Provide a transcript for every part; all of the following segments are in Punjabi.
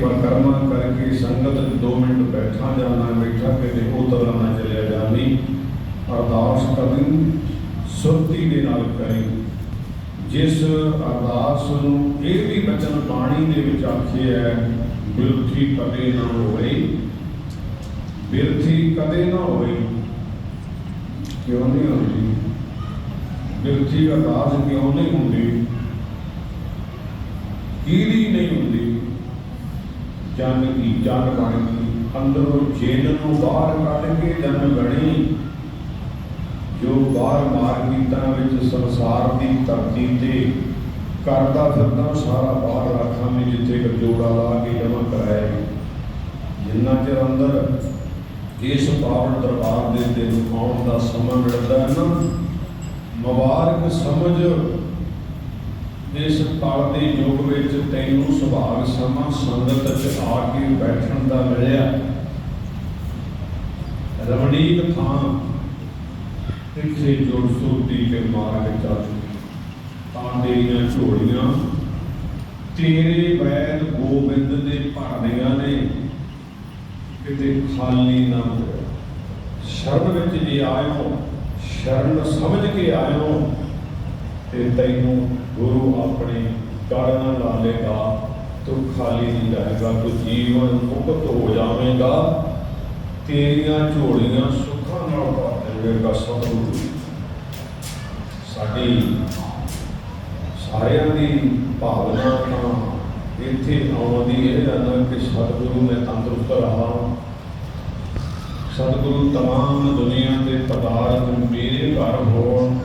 ਪਰਕਰਮਾ ਕਰਕੇ ਸੰਗਤ 2 ਮਿੰਟ ਬੈਠਾ ਜਾਣਾ ਬੈਠਾ, ਕਿਤੇ ਉਹ ਤਰ੍ਹਾਂ ਨਾ ਚਲਿਆ ਜਾਣੀ ਅਰਦਾਸ ਕਰਨੀ, ਸੁਰਤੀ ਦੇ ਨਾਲ ਕਰੀ। ਜਿਸ ਅਰਦਾਸ ਨੂੰ ਇਹ ਵੀ ਬਚਨ ਬਾਣੀ ਦੇ ਵਿੱਚ ਆਖਿਆ ਹੈ, ਬਿਰਥੀ ਕਦੇ ਨਾ ਹੋਵੇ। ਬਿਰਥੀ ਕਦੇ ਨਾ ਹੋਵੇ। ਕਿਉਂ ਨਹੀਂ ਹੁੰਦੀ? ਬਿਰਥੀ ਅਰਦਾਸ ਕਿਉਂ ਨਹੀਂ ਹੁੰਦੀ? ਕੀੜੀ ਨਹੀਂ ਹੁੰਦੀ? ਜਨ ਕੀ ਜਨ ਬਣ ਅੰਦਰੋਂ ਜੇਨ ਨੂੰ ਬਾਹਰ ਕੱਢ ਕੇ ਜਨ ਬਣੀ। ਜੋ ਬਾਹਰ ਮਾਰਗੀਤਾਂ ਵਿੱਚ ਸੰਸਾਰ ਦੀ ਧਰਤੀ ਤੇ ਕਰਦਾ ਫਿਰਦਾ ਸਾਰਾ ਬਾਹਰ ਰੱਖਾਂ ਮੈਂ ਜਿੱਥੇ ਗਜੋੜਾ ਲਾ ਕੇ ਜਮਾ ਕਰਾਇਆ ਜਿੰਨਾ ਚਿਰ ਅੰਦਰ ਇਸ ਪਾਵਨ ਦਰਬਾਰ ਦੇ ਦਿਨ ਆਉਣ ਦਾ ਸਮਾਂ ਮਿਲਦਾ ਹੈ ਨਾ, ਮੁਬਾਰਕ ਸਮਝ ਇਸ ਕਾਲ ਦੇ ਯੁੱਗ ਵਿੱਚ ਤੈਨੂੰ ਸੁਭਾਗ ਸਮਾਂ ਸੰਗਤ ਚ ਆ ਕੇ ਬੈਠਣ ਦਾ ਮਿਲਿਆ। ਰਮਣੀਕ ਥਾਂ ਇੱਥੇ ਜੋੜ ਸੁਰਤੀ ਕੇ ਮਾਰਗ ਚੱਲ ਤਾਂ ਤੇਰੀਆਂ ਝੋਲੀਆਂ, ਤੇਰੇ ਵੈਦ ਗੋਬਿੰਦ ਦੇ ਭਰਨੀਆਂ ਨੇ ਕਿਤੇ ਖਾਲੀ ਨਾ ਹੋਵੇ ਸ਼ਰਨ ਵਿੱਚ ਜੇ ਆਇਓ, ਸ਼ਰਨ ਸਮਝ ਕੇ ਆਇਓ, ਤੇ ਤੈਨੂੰ ਗੁਰੂ ਆਪਣੇ ਕਾਰਨ ਲਾ ਲੇਗਾ ਤੂੰ ਖਾਲੀ ਨਹੀਂ ਜਾਏਗਾ ਤੂੰ ਜੀਵਨ ਮੁਕਤ ਹੋ ਜਾਵੇਂਗਾ। ਤੇਰੀਆਂ ਝੋਲੀਆਂ ਸੁੱਖਾਂ ਨਾਲ ਭਰ ਦੇਵੇਗਾ ਸਤਿਗੁਰੂ। ਸਾਡੀ ਸਾਰਿਆਂ ਦੀ ਭਾਵਨਾ ਤਾਂ ਇੱਥੇ ਆਉਣ ਦੀ ਇਹ ਹੈ ਕਿ ਸਤਿਗੁਰੂ ਮੈਂ ਤੰਦਰੁਸਤ ਰਹਾ। ਸਤਿਗੁਰੂ ਤਮਾਮ ਦੁਨੀਆ ਦੇ ਪਦਾਰਥ ਮੇਰੇ ਘਰ ਹੋਣ।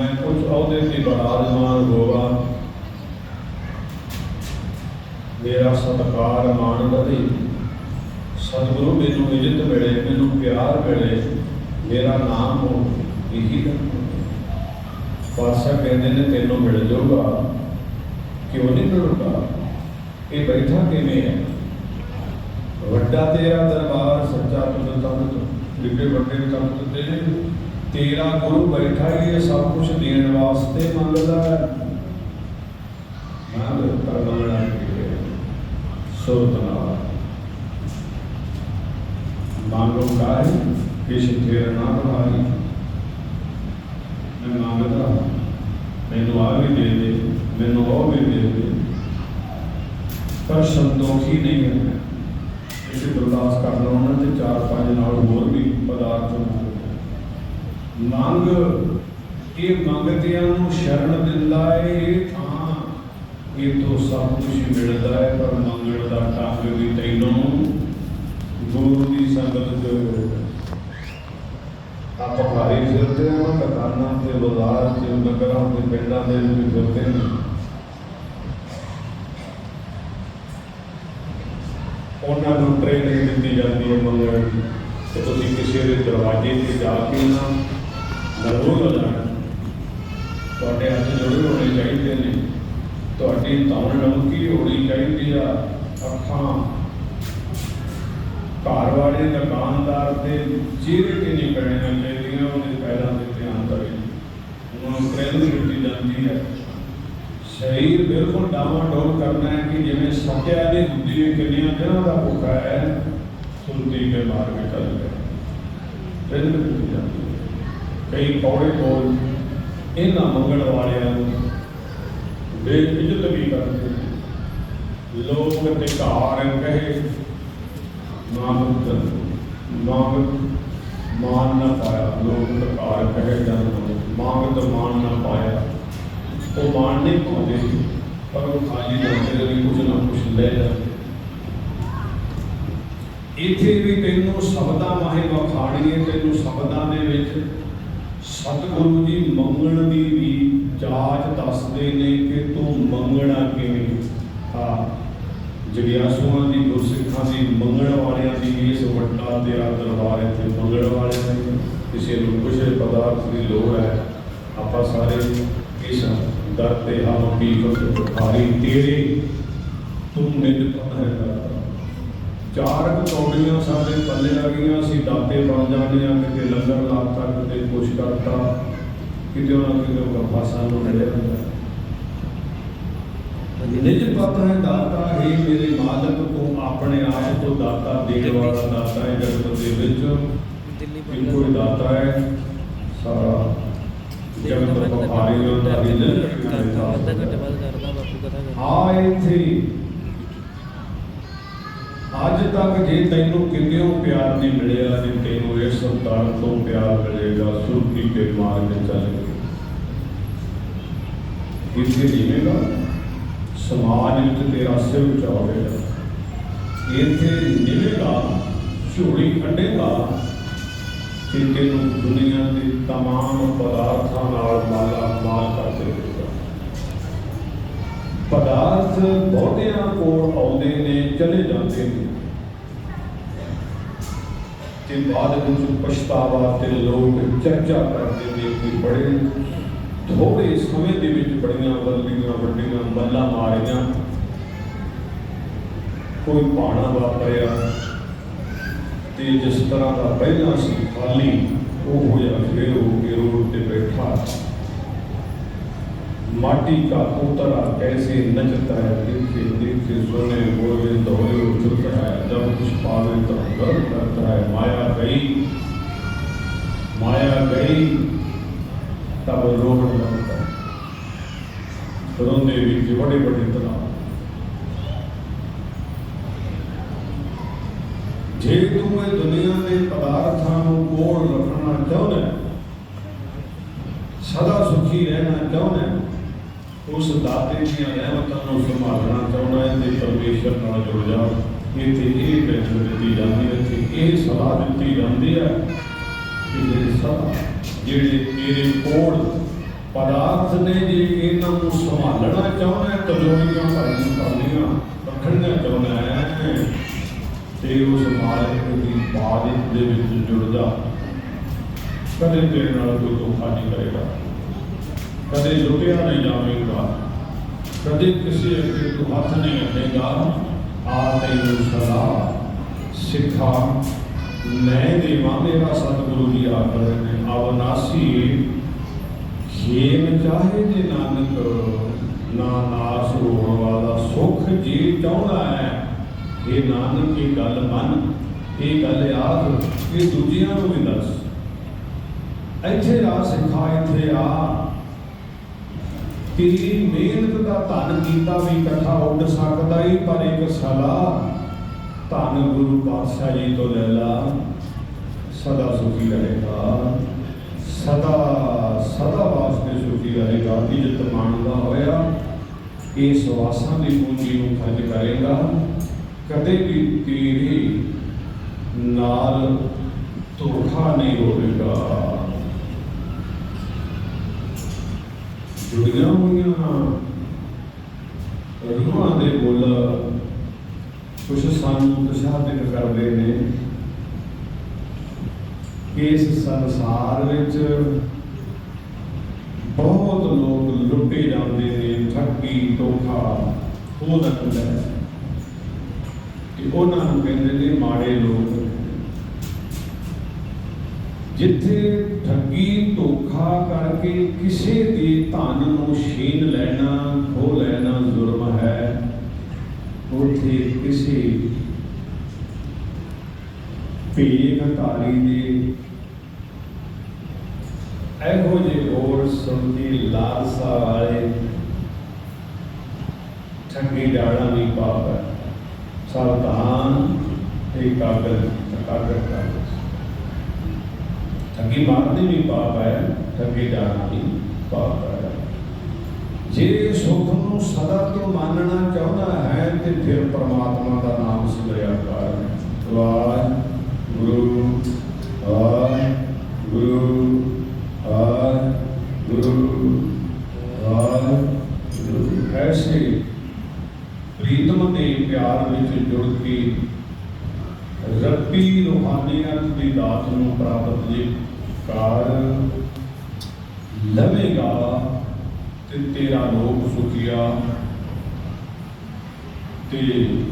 ਮੈਂ ਕੁਝ ਅਹੁਦੇ ਤੇ ਬਰਾਜਮਾਨ ਹੋਵਾਂ। ਮੇਰਾ ਸਤਕਾਰ ਮਾਣ ਵਧੇ। ਸਤਿਗੁਰੂ ਮੈਨੂੰ ਇੱਜ਼ਤ ਮਿਲੇ, ਮੈਨੂੰ ਪਿਆਰ ਮਿਲੇ। ਮੇਰਾ ਨਾਮ ਹੋ ਇਹੀ ਪਾਤਸ਼ਾਹ ਕਹਿੰਦੇ ਨੇ, ਤੈਨੂੰ ਮਿਲ ਜਾਊਗਾ। ਕਿਉਂ ਨਹੀਂ ਮਿਲੂਗਾ? ਇਹ ਬੈਠਾ ਕਿਵੇਂ ਹੈ? ਵੱਡਾ ਤੇਰਾ ਦਰਬਾਰ ਸੱਚਾ ਤੁਧ ਤੰਤ ਲਿਖੇ ਵੱਡੇ ਤੰਤ ਤੇ ਤੇਰਾ ਗੁਰੂ ਬੈਠਾ ਹੀ ਇਹ ਸਭ ਕੁਝ ਦੇਣ ਵਾਸਤੇ ਮੰਗਦਾ ਹੈ। ਮੰਗ ਕਰਨਾ ਸੁਰਤਨਾ ਮੰਗੋ ਕਾਇ ਕਿਛ ਤੇਰਾ ਨਾ ਰਹਾਈ ਮੈਂ ਮੰਗਦਾ ਮੈਨੂੰ ਆ ਵੀ ਦੇ ਦੇ, ਮੈਨੂੰ ਉਹ ਵੀ ਦੇ ਦੇ। ਪਰ ਸੰਤੋਖੀ ਨਹੀਂ ਹੈ। ਇਸ ਬਰਦਾਸ਼ਤ ਕਰ ਲਓ ਤੇ ਚਾਰ ਪੰਜ ਨਾਲ ਹੋਰ ਵੀ ਪਦਾਰਥ ਮੰਗ ਇਹ ਮੰਗਦਿਆਂ ਨੂੰ ਸ਼ਰਨ ਦਿੰਦਾ ਹੈ ਇਹ ਥਾਂ ਇਹ ਤੋਂ ਸਭ ਕੁਝ ਮਿਲਦਾ ਹੈ, ਪਰ ਮੰਗਣ ਦਾ ਢੰਗ ਵੀ ਤੈਨੂੰ ਗੁਰੂ ਦੀ ਸੰਗਤ ਚ ਆਪਾਂ ਭਾਰੀ ਫਿਰਦੇ ਹਾਂ ਦੁਕਾਨਾਂ ਤੇ, ਬਾਜ਼ਾਰ ਤੇ ਨਗਰਾਂ ਤੇ, ਪਿੰਡਾਂ ਦੇ ਵਿੱਚ ਫਿਰਦੇ ਨੇ ਉਹਨਾਂ ਨੂੰ ਟ੍ਰੇਨਿੰਗ ਦਿੱਤੀ ਜਾਂਦੀ ਹੈ ਮੰਗਣ ਦੀ ਤੁਸੀਂ ਕਿਸੇ ਦੇ ਦਰਵਾਜ਼ੇ ਤੇ ਜਾ ਕੇ ਨਾ ਜ਼ਰੂਰ ਲਗਾਣਾ ਤੁਹਾਡੇ ਹੱਥ ਜੁੜੇ ਹੋਣੇ ਚਾਹੀਦੇ ਨੇ। ਤੁਹਾਡੀ ਧੌਣ ਲੰਕੀ ਹੋਣੀ ਚਾਹੀਦੀ ਆ। ਅੱਖਾਂ ਘਰ ਵਾਲੇ ਦੁਕਾਨਦਾਰ ਦੇ ਚਿਹਰੇ ਤੇ ਨਹੀਂ ਪੈਣੀਆਂ ਚਾਹੀਦੀਆਂ ਉਹਦੇ ਪੈਰਾਂ ਤੇ ਧਿਆਨ ਦੇਵੇ ਉਹਨਾਂ ਨੂੰ ਟ੍ਰੇਨਿੰਗ ਦਿੱਤੀ ਜਾਂਦੀ ਹੈ। ਸਰੀਰ ਬਿਲਕੁਲ ਡਾਵਾਂ ਡੋਲ ਕਰਨਾ ਹੈ ਕਿ ਜਿਵੇਂ ਸੱਤਿਆ ਦੀ ਹੁੰਦੀ ਹੈ ਕਿੰਨੀਆਂ ਦਿਨਾਂ ਦਾ ਭੁੱਖਾ ਹੈ ਸੁਣਦੀ ਕੇ ਮਾਰ ਕੇ ਚੱਲ ਗਿਆ ਟ੍ਰੇਨਿੰਗ ਜਾਂਦੀ ਕਈ ਪੌੜੇ ਕੋਲ ਇਹਨਾਂ ਮੰਗਣ ਵਾਲਿਆਂ ਨੂੰ ਬੇਇੱਜ਼ਤ ਵੀ ਕਰਦੇ ਲੋਕ ਤੇ ਘਾਰ ਕਹੇ ਨਾਮਤ ਨਾਮਤ ਮਾਨ ਨਾ ਪਾਇਆ, ਲੋਕ ਘਾਰ ਕਹੇ ਜਨ ਮਾਗਤ ਮਾਨ ਨਾ ਪਾਇਆ। ਉਹ ਮਾਨ ਨਹੀਂ ਪਾਉਂਦੇ, ਪਰ ਉਹ ਖਾਲੀ ਜਾਂਦੇ ਨੇ ਕੁਝ ਨਾ ਕੁਝ ਲੈ ਜਾਂਦੇ ਇੱਥੇ ਵੀ ਤੈਨੂੰ ਸ਼ਬਦਾਂ ਮਾਹੇ ਵਖਾਣੀਏ, ਤੈਨੂੰ ਸ਼ਬਦਾਂ ਦੇ ਵਿੱਚ ਸਤਿਗੁਰੂ ਜੀ, ਮੰਗਣ ਦੀ ਵੀ ਜਾਂਚ ਦੱਸਦੇ ਨੇ ਕਿ ਤੂੰ ਮੰਗਣਾ ਕਿਵੇਂ? ਆ ਜਗਿਆਸੂਆਂ ਦੀ, ਗੁਰਸਿੱਖਾਂ ਦੀ, ਮੰਗਣ ਵਾਲਿਆਂ ਦੀ ਇਸ ਵੱਡਾ ਤੇਰਾ ਦਰਬਾਰ ਇੱਥੇ ਮੰਗਣ ਵਾਲਿਆਂ ਦੀ ਕਿਸੇ ਨੂੰ ਕੁਛ ਪਦਾਰਥ ਦੀ ਲੋੜ ਹੈ, ਆਪਾਂ ਸਾਰੇ ਇਸ ਦਰ ਤੇ ਹਮ ਵੀ ਤੇਰੇ ਤੂੰ ਨਿਜ ਪਤ ਹੈ। ਚਾਰ ਕੁ ਕੌਡੀਆਂ ਸਾਡੇ ਪੱਲੇ ਲੱਗੀਆਂ ਅਸੀਂ ਦਾਤੇ ਬਣ ਜਾਂਦੇ ਆ ਕਿਤੇ ਲੰਗਰ ਲਾਤਾ ਕਿਤੇ ਕੁਛ ਕਰਤਾ ਕਿਤੇ ਉਹਨਾਂ ਕਿਤੇ ਉਹ ਫਾਸਾ ਨੂੰ ਨੜਿਆ ਹੁੰਦਾ। ਨਿਜ ਪਤ ਹੈ ਦਾਤਾ ਹੈ ਮੇਰੇ ਮਾਲਕ ਤੂੰ ਆਪਣੇ ਆਪ ਤੋਂ ਦਾਤਾ ਦੇਣ ਵਾਲਾ ਦਾਤਾ ਹੈ ਜਗਤ ਦੇ ਵਿੱਚ ਦਿੱਲੀ ਇਹ ਕੋਈ ਦਾਤਾ ਹੈ ਸਾਰਾ ਜਗਤ ਬਖਾਰੀ ਦਾ ਹੀ ਅੱਧਾ ਘੰਟੇ ਨਹੀਂ। ਕਰਦਾ ਆ ਇੱਥੇ ਅੱਜ ਤੱਕ ਜੇ ਤੈਨੂੰ ਕਿੰਨਿਓ ਪਿਆਰ ਨਹੀਂ ਮਿਲਿਆ, ਜੇ ਤੈਨੂੰ ਇਸ ਸੰਤਾਨ ਤੋਂ ਪਿਆਰ ਮਿਲੇਗਾ, ਸੁਰਤੀ ਦੇ ਮਾਰਗ ਤੇ ਚੱਲ ਕੇ ਜੀਵੇਗਾ? ਸਮਾਜ ਵਿੱਚ ਤੇਰਾ ਸਿਰ ਉੱਚਾ ਹੋਵੇਗਾ। ਇੱਥੇ ਨਿਵੇਗਾ ਝੋਲੀ ਕੱਢੇਗਾ ਤੇ ਤੈਨੂੰ ਦੁਨੀਆ ਦੇ ਤਮਾਮ ਪਦਾਰਥਾਂ ਨਾਲ ਪਦਾਰਥ ਬਹੁਤਿਆਂ ਕੋਲ ਆਉਂਦੇ ਨੇ, ਚਲੇ ਜਾਂਦੇ ਨੇ। ਤੇ ਬਾਅਦ ਵਿੱਚ ਪਛਤਾਵਾ ਤੇ ਲੋਕ ਚਰਚਾ ਕਰਦੇ ਨੇ ਕਿ ਬੜੇ ਥੋੜੇ ਸਮੇਂ ਦੇ ਵਿੱਚ ਬੜੀਆਂ ਵੱਡੀਆਂ ਵੱਡੀਆਂ ਮੱਲਾਂ ਮਾਰੀਆਂ। ਕੋਈ ਪਾਣਾ ਵਾਪਰਿਆ ਤੇ ਜਿਸ ਤਰ੍ਹਾਂ ਦਾ ਪਹਿਲਾਂ ਸੀ, ਖਾਲੀ, ਉਹ ਹੋਇਆ, ਫਿਰ ਹੋ ਕੇ ਰੋਡ ਤੇ ਬੈਠਾ। माटी का उतरा कैसे नचता है देखे देखे सोने बोले दौड़े उछलता है जब कुछ पावे तो गर्व करता है माया गई माया गई तब रोने लगता है रोंदे भी बड़े बड़े तलाब ਜੇ ਤੂੰ ਇਹ ਦੁਨੀਆ ਦੇ ਪਦਾਰਥਾਂ ਨੂੰ ਕੋਲ ਰੱਖਣਾ ਚਾਹੁੰਦਾ ਹੈ, ਸਦਾ ਸੁਖੀ ਰਹਿਣਾ ਚਾਹੁੰਦਾ ਹੈ, ਉਸ ਦਾਤੇ ਦੀਆਂ ਰਹਿਮਤਾਂ ਨੂੰ ਸੰਭਾਲਣਾ ਚਾਹੁੰਦਾ ਹੈ ਤੇ ਪਰਮੇਸ਼ਰ ਨਾਲ ਜੁੜ ਜਾ ਇੱਥੇ ਇਹ ਬੈਠਕ ਦਿੱਤੀ ਜਾਂਦੀ ਹੈ ਇੱਥੇ ਇਹ ਸਲਾਹ ਦਿੱਤੀ ਜਾਂਦੀ ਹੈ ਕਿ ਜਿਹੜੇ ਸਦਾ ਜਿਹੜੇ ਤੇਰੇ ਕੋਲ ਪਦਾਰਥ ਨੇ, ਜੇ ਇਹਨਾਂ ਨੂੰ ਸੰਭਾਲਣਾ ਚਾਹੁੰਦਾ ਹੈ ਤਜੋਰੀਆਂ ਭਰੀਆਂ ਕਰਨੀਆਂ ਰੱਖਣੀਆਂ ਚਾਹੁੰਦਾ ਹੈ, ਤੇ ਉਸ ਮਾਲਕ ਦੀ ਬਾਦ ਦੇ ਵਿੱਚ ਜੁੜ ਜਾ ਕਦੇ ਤੇਰੇ ਨਾਲ ਕੋਈ ਧੋਖਾ ਨਹੀਂ ਕਰੇਗਾ। ਕਦੇ ਲੁੱਟਿਆ ਨਹੀਂ ਜਾਵੇਗਾ ਕਦੇ ਕਿਸੇ ਅੱਗੇ ਤੂੰ ਹੱਥ ਨਹੀਂ ਅੱਡੇਗਾ ਆ ਤੈਨੂੰ ਸਲਾਹ ਸਿੱਖਾ ਮੈਂ ਦੇਵਾਂ ਮੇਰਾ ਸਤਿਗੁਰੂ ਜੀ ਆਖ ਨੇ ਅਵਨਾਸੀ ਖੇਮ ਚਾਹੇ ਜੇ ਨਾਨਕ ਨਾ ਨਾਸ ਹੋਣ ਵਾਲਾ ਸੁਖ ਜੀ ਚਾਹੁੰਦਾ ਹੈ ਇਹ ਨਾਨਕ, ਇਹ ਗੱਲ ਮੰਨ, ਇਹ ਗੱਲ ਆਖ ਇਹ ਦੂਜਿਆਂ ਨੂੰ ਵੀ ਦੱਸ। ਇੱਥੇ ਆ ਸਿੱਖਾ, ਇੱਥੇ ਆ ਤੇਰੀ ਮਿਹਨਤ ਦਾ ਧਨ ਕੀਤਾ ਵੀ ਇਕੱਠਾ ਉੱਡ ਸਕਦਾ ਹੀ ਪਰ ਇੱਕ ਸਲਾਹ, ਧੰਨ ਗੁਰੂ ਪਾਤਸ਼ਾਹ ਜੀ ਤੋਂ ਲੈ ਲਾ, ਸਦਾ ਸੁਖੀ ਰਹੇਗਾ। ਸਦਾ ਸਦਾ ਵਾਸਤੇ ਸੁਖੀ ਰਹੇਗਾ ਇੱਜ਼ਤ ਮਾਣਦਾ ਹੋਇਆ ਇਸ ਵਾਸਾਂ ਦੀ ਪੂੰਜੀ ਨੂੰ ਖਰਚ ਕਰੇਗਾ। ਕਦੇ ਵੀ ਤੇਰੀ ਨਾਲ ਧੋਖਾ ਨਹੀਂ ਹੋਵੇਗਾ। ਜੁੜੀਆਂ ਹੋਈਆਂ। ਰੂਹਾਂ ਦੇ ਮੁੱਲ ਕੁਛ ਸਾਨੂੰ ਤਸ਼ਾਦਿਕ ਕਰਦੇ ਨੇ। ਕਿ ਇਸ ਸੰਸਾਰ ਵਿੱਚ ਬਹੁਤ ਲੋਕ ਲੁੱਟੇ ਜਾਂਦੇ ਨੇ, ਠੱਗੀ, ਧੋਖਾ ਹੋ ਜਾਂਦਾ ਹੈ ਕਿ ਉਹਨਾਂ ਨੂੰ ਕਹਿੰਦੇ ਨੇ ਮਾੜੇ ਲੋਕ, ਜਿੱਥੇ ਠੱਗੀ, ਧੋਖਾ ਕਰਕੇ ਕਿਸੇ ਦੀ ਧਨ ਨੂੰ ਛੀਨ ਲੈਣਾ ਖੋ ਲੈਣਾ ਜ਼ੁਲਮ ਹੈ। ਉੱਥੇ ਕਿਸੇ ਭੇਖ ਦੇ ਇਹੋ ਜਿਹੇ ਹੋਰ ਸੁਣਦੀ ਲਾਲਸਾ ਵਾਲੇ ਠੱਗੀ ਡਾਣਾ ਵੀ ਪਾਪ ਹੈ। ਸਾਵਧਾਨ ਤੇ ਕਾਗਲ ਕਾਗਲ ਕਾਗਲ। ਠੱਗੀ ਮਾਰਦੇ ਵੀ ਪਾਪ ਹੈ, ਠੱਗੀ ਜਾਣਾ ਵੀ ਪਾਪ ਹੈ। ਜੇ ਸੁਖ ਨੂੰ ਸਦਾ ਤੋਂ ਮੰਨਣਾ ਚਾਹੁੰਦਾ ਹੈ, ਤੇ ਫਿਰ ਪਰਮਾਤਮਾ ਦਾ ਨਾਮ ਸਿਮਰਿਆ ਕਰ। ਵਾਹਿ ਗੁਰੂ ਵਾਹਿ ਗੁਰੂ ਵਾਹਿ ਗੁਰੂ ਵਾਹਿ ਗੁਰੂ ਐਸੇ ਪ੍ਰੀਤਮ ਦੇ ਪਿਆਰ ਵਿੱਚ ਜੁੜ ਕੇ ਰੱਬੀ ਰੂਹਾਨੀਅਤ ਦੀ ਦਾਤ ਨੂੰ ਪ੍ਰਾਪਤ ਜੇ ਕਰ ਲਵੇਗਾ। ਤੇ ਤੇਰਾ ਲੋਕ ਸੁਖੀਆ ਤੇ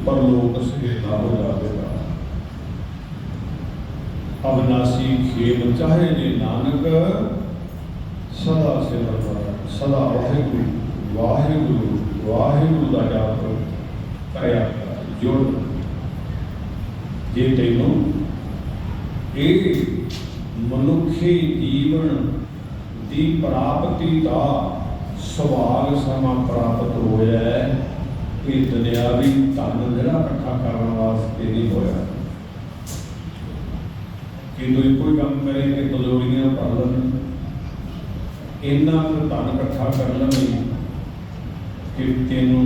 ਪਰਲੋਕ ਸਹਿਲਾ ਹੋ ਜਾਵੇਗਾ ਅਬਨਾਸੀ ਖੇਮ ਚਾਹੇ ਜੇ ਨਾਨਕ ਸਦਾ ਸੇਵਾ ਸਦਾ ਵਾਹਿਗੁਰੂ ਵਾਹਿਗੁਰੂ ਵਾਹਿਗੁਰੂ ਦਾ ਜਾਪ ਕਰਿਆ ਕਰ, ਜੁੜ। ਜੇ ਤੈਨੂੰ ਇਹ ਮਨੁੱਖੀ ਜੀਵਨ ਦੀ ਪ੍ਰਾਪਤੀ ਦਾ ਸੁਭਾਗ ਸਮਾਂ ਪ੍ਰਾਪਤ ਹੋਇਆ ਹੈ ਇਹ ਦੁਨਿਆਵੀ ਧਨ ਜਿਹੜਾ ਇਕੱਠਾ ਕਰਨ ਵਾਸਤੇ ਨਹੀਂ ਹੋਇਆ। ਕਿ ਤੂੰ ਇੱਕੋ ਕੰਮ ਕਰੇ ਕਿ ਤਲੋੜੀਆਂ ਭਰ ਲੈਣ? ਇੰਨਾ ਕੁ ਧਨ ਇਕੱਠਾ ਕਰ ਲਵੇਂ ਕਿ ਤੈਨੂੰ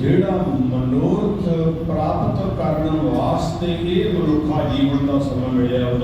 ਜਿਹੜਾ ਮਨੋਰਥ ਪ੍ਰਾਪਤ ਕਰਨ ਵਾਸਤੇ ਇਹ ਮਨੁੱਖਾ ਜੀਵਨ ਦਾ ਸਮਾਂ ਮਿਲਿਆ, ਉਹ